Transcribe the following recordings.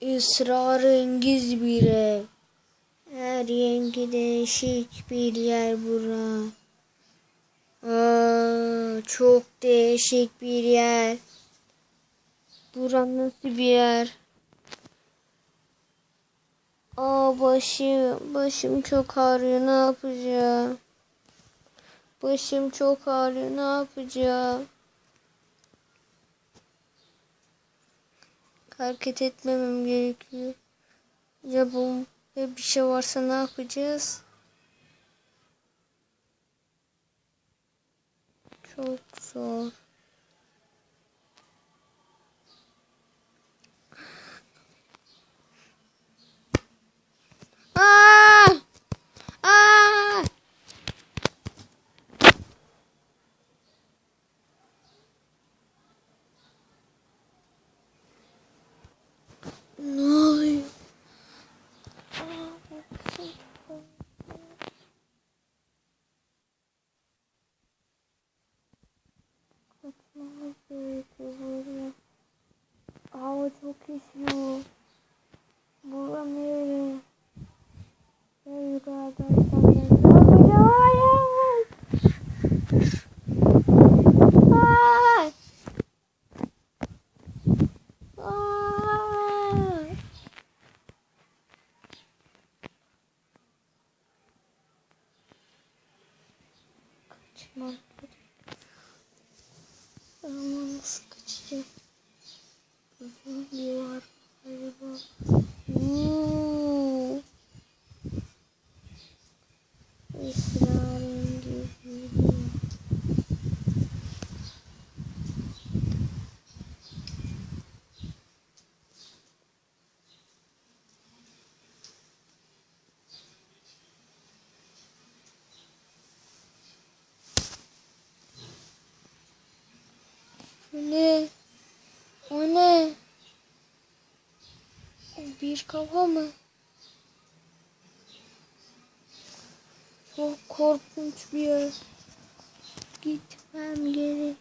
Esrarengiz bir ev. Her rengi değişik bir yer bura. Aa, çok değişik bir yer. Bura nasıl bir yer? Aa başım, başım çok ağrıyor. Ne yapacağım? Başım çok ağrıyor. Ne yapacağım? Hareket etmemem gerekiyor. Ya ya bir şey varsa ne yapacağız? Çok zor. 么 ne? O ne? Bir kafa mı? Çok korkunç bir yer. Gitmem gerek.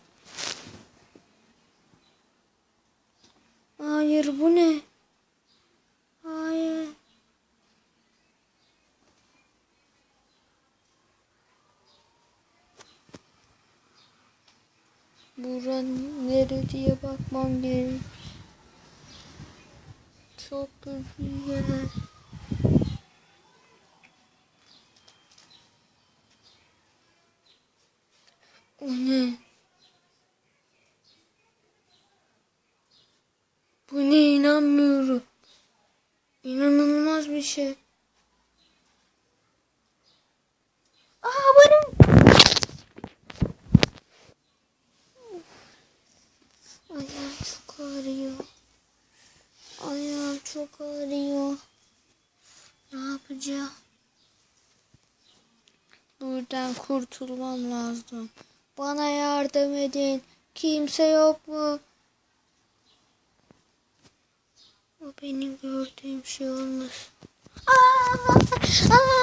Hayır bu ne? Hayır. Buran nere diye bakmam gerek. Çok yer. O ne? Bu ne inanmıyorum. İnanılmaz bir şey. Aa bu ne? Ayağım çok ağrıyor. Ayağım çok ağrıyor. Yapacağım? Buradan kurtulmam lazım. Bana yardım edin. Kimse yok mu? O benim gördüğüm şey olmaz. Aa! Aa!